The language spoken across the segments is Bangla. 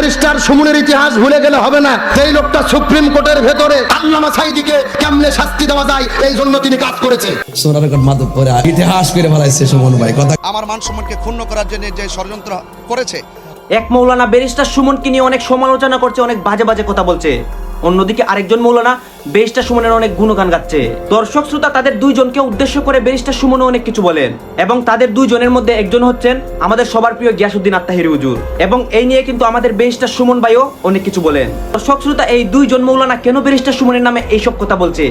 ব্যারিস্টার সুমনের ইতিহাস ভুলে গেলে হবে না। সেই লোকটা সুপ্রিম কোর্টের ভেতরে আল্লামা সাইদিকে কেমনে শাস্তি দেওয়া যায় এই জন্য তিনি কাজ করেছে। সোনার রেকর্ড মাদক পরে ইতিহাস করে ফেলাইছে সুমন ভাই। কথা আমার মান সম্মানকে ক্ষুণ্ণ করার জন্য যে ষড়যন্ত্র করেছে। এক মৌলানা ব্যারিস্টার সুমনকে নিয়ে অনেক সমালোচনা করছে অনেক বাজে বাজে কথা বলছে। অন্যদিকে আরেকজন মৌলানা ব্যারিস্টার সুমনের অনেক গুণগান গাচ্ছে। দর্শক শ্রোতা, তাদের দুইজনকে উদ্দেশ্য করে ব্যারিস্টার সুমনও অনেক কিছু বলেন এবং তাদের দুইজনের মধ্যে একজন হচ্ছেন আমাদের সবার প্রিয় গিয়াসুদ্দিন আত্মাহির হুজুর এবং এই নিয়ে কিন্তু আমাদের ব্যারিস্টার সুমন ভাইও অনেক কিছু বলেন। দর্শক শ্রোতা, এই দুইজন মৌলানা কেন বেরিস্টার সুমনের নামে এইসব কথা বলছে?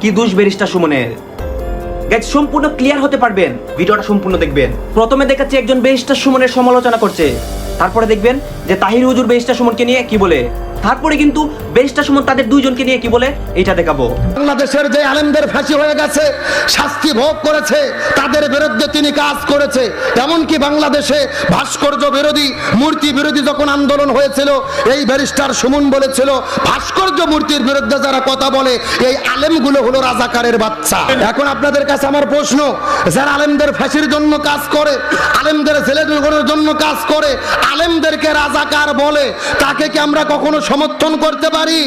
কি দোষ ব্যারিস্টার সুমনের? গাইজ সম্পূর্ণ ক্লিয়ার হতে পারবেন। ভিডিওটা সম্পূর্ণ দেখবেন। প্রথমে দেখাচ্ছি একজন বেরিস্টার সুমনের সমালোচনা করছে। তারপরে দেখবেন যে তাহির হুজুর বেরিস্টার সুমনকে নিয়ে কি বলে? তারপরে কিন্তু বেরিস্টার সুমন তাদের দুইজনকে নিয়ে কি বলে? এটা দেখাবো। বাংলাদেশের যে আলেমদের ফাঁসি হয়ে গেছে, শাস্তি ভোগ করেছে, তাদের বিরুদ্ধে তিনি কাজ করেছে। এমনকি বাংলাদেশে ভাস্কর্য বিরোধী, মূর্তি বিরোধী যখন আন্দোলন হয়েছিল, এই ব্যারিস্টার সুমন বলেছিল, ভাস্কর্য মূর্তির বিরুদ্ধে যারা কথা বলে, এই আলেমগুলো হলো রাজাকারের বাচ্চা। এখন আপনাদের কাছে আমার প্রশ্ন, যারা আলেমদের ফাঁসির জন্য কাজ করে, আলেমদের ছেলেদের জন্য কাজ করে আলেমদেরকে রাজাকার বলে, তাকে কি আমরা কখনো সমর্থন করতে পারি?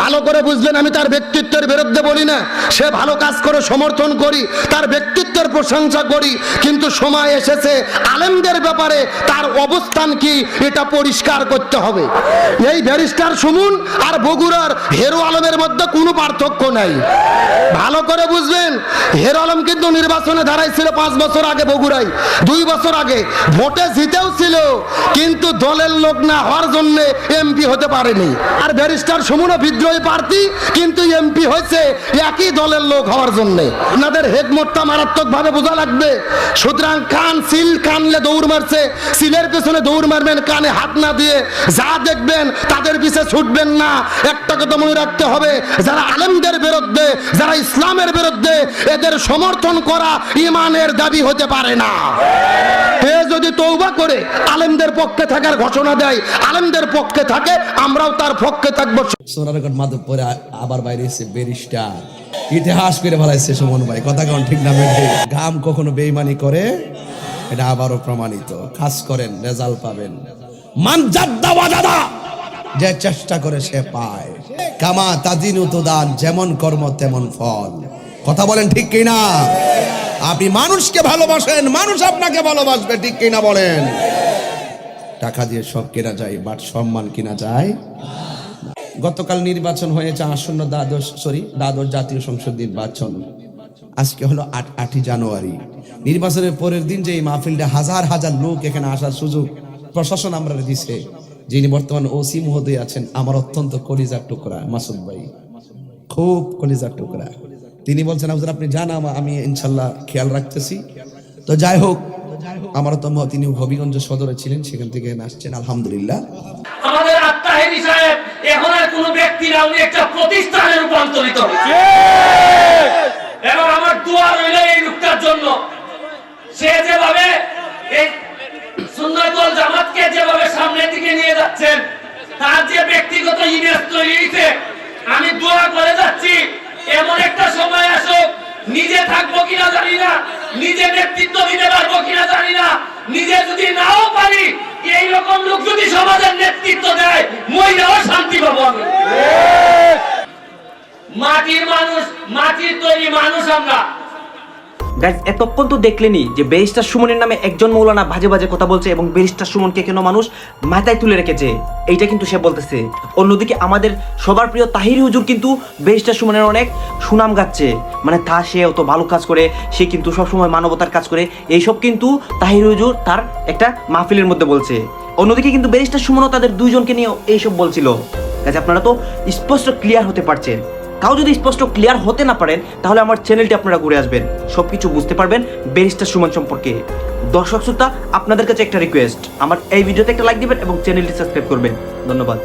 ভালো করে বুঝবেন আমি তার ব্যক্তিত্বের বিরুদ্ধে বলি না। সে ভালো কাজ করে সমর্থন করি, তার ব্যক্তিত্বের প্রশংসা করি, কিন্তু সময় এসেছে, আলেমদের ব্যাপারে তার অবস্থান কি, এটা পরিষ্কার করতে হবে। এই ব্যারিস্টার সুমন আর বগুড়ার হেরো আলমের মধ্যে কোনো পার্থক্য নাই। ভালো করে বুঝবেন হেরো আলম কিন্তু নির্বাচনে দাঁড়াইছিল পাঁচ বছর আগে বগুড়ায়। দুই বছর আগে, ভোটে জিতেও ছিল, কিন্তু দলের লোক না হওয়ার জন্য এমপি হতে পারেনি। আর ব্যারিস্টার সুমনও বিদ্রোহী প্রার্থী, কিন্তু এমপি হয়েছে একই দলের লোক হওয়ার জন্য। আপনাদের মারাত্মক ভাবে বোঝা লাগবে। সুতরাং কান সিল কানলে দৌড় মারছে, সিলের পেছনে দৌড় মারবেন, কানে হাত না দিয়ে যা দেখবেন, তাদের পিছে ছুটবেন না। একটা কথা মনে রাখতে হবে, যারা আলেমদের বিরুদ্ধে, যারা ইসলামের বিরুদ্ধে, এদের সমর্থন করা ইমানের দাবি হতে পারে না। যদি তৌবা করে, আলেমদের পক্ষে থাকার ঘোষণা দেয়, আলেমদের পক্ষে থাকে, আমরাও তার পক্ষে থাকব। সোনার রেকর্ড মাদক পরে আবার বাইরে এসে ব্যারিস্টার। ইতিহাস করে ফেলাইছে সুমন ভাই। কথা কেমন ঠিক না বেঠে ঘাম কখনো বেইমানি করে? এটা আবারও প্রমাণিত। কাজ করেন, রেজাল্ট পাবেন। মান জাদ্দা যে চেষ্টা করে সে পায়। কামা তাদিন দান যেমন কর্ম তেমন ফল। কথা বলেন ঠিক কিনা? আপনি মানুষকে ভালোবাসেন, মানুষ আপনাকে ভালোবাসবে, ঠিক কিনা বলেন? টাকা দিয়ে সব কেনা যায়, বাট সম্মান কিনা যায়। গতকাল নির্বাচন হয়েছে আসন্ন দ্বাদশ সরি দ্বাদশ জাতীয় সংসদ নির্বাচন। আজকে হলো আট, আটই জানুয়ারি। নির্বাচনের পরের দিন যে এই মাহফিলটা হাজার হাজার লোক এখানে আসার সুযোগ প্রশাসন আমরা দিছে। যিনি বর্তমান ওসি মহোদয় আছেন, আমার অত্যন্ত কলিজার টুকরা, মাসুদ ভাই। খুব কলিজার টুকরা। তিনি বলছেন আপনি জান আমি ইনশাল্লাহ খেয়াল রাখতেছি। তো যাই হোক আমার তো তিনি হবিগঞ্জ সদরে ছিলেন, সেখান থেকে আসছেন, আলহামদুলিল্লাহ। আমাদের সাহেব, এখন আর ব্যক্তি না, উনি একটা প্রতিষ্ঠানে রূপান্তরিত হয়েছে এবং আমার দোয়া রইল এই লোকটার জন্য। সে যেভাবে এই জামাতকে যেভাবে সামনের দিকে নিয়ে যাচ্ছেন, তার যে ব্যক্তিগত ইমেজ তৈরি হয়েছে, আমি দোয়া করে যাচ্ছি, এমন একটা সময় আসুক, নিজে থাকব কিনা জানি না, নিজে নেতৃত্ব দিতে পারব কিনা নিজে যদি নাও পারি এই রকম লোক যদি সমাজের নেতৃত্ব দেয় মহিলাও শান্তি পাবো আমি। মাটির মানুষ মাটির তৈরি মানুষ আমরা। গাইজ এতক্ষণ তো দেখলেনি যে ব্যারিস্টার সুমনের নামে একজন মৌলানা বাজে বাজে কথা বলছে এবং ব্যারিস্টার সুমনকে কেন মানুষ মাথায় তুলে রেখেছে? এইটা কিন্তু সে বলতেছে। অন্যদিকে আমাদের সবার প্রিয় তাহির হুজুর কিন্তু ব্যারিস্টার সুমনের অনেক সুনাম গাচ্ছে। মানে তা সে অত ভালো কাজ করে, সে কিন্তু সবসময় মানবতার কাজ করে। এইসব কিন্তু তাহির হুজুর তার একটা মাহফিলের মধ্যে বলছে। অন্যদিকে কিন্তু ব্যারিস্টার সুমনও তাদের দুইজনকে নিয়ে এইসব বলছিল। গাইজ আপনারা তো স্পষ্ট ক্লিয়ার হতে পারছেন। কাউ যদি স্পষ্ট ক্লিয়ার হতে না পারেন, তাহলে আমার চ্যানেলটি আপনারা ঘুরে আসবেন। সব কিছু বুঝতে পারবেন ব্যারিস্টার সুমন সম্পর্কে। দর্শক শ্রোতা, আপনাদের কাছে একটা রিকোয়েস্ট আমার এই ভিডিওতে একটা লাইক দিবেন এবং চ্যানেলটি সাবস্ক্রাইব করবেন। ধন্যবাদ।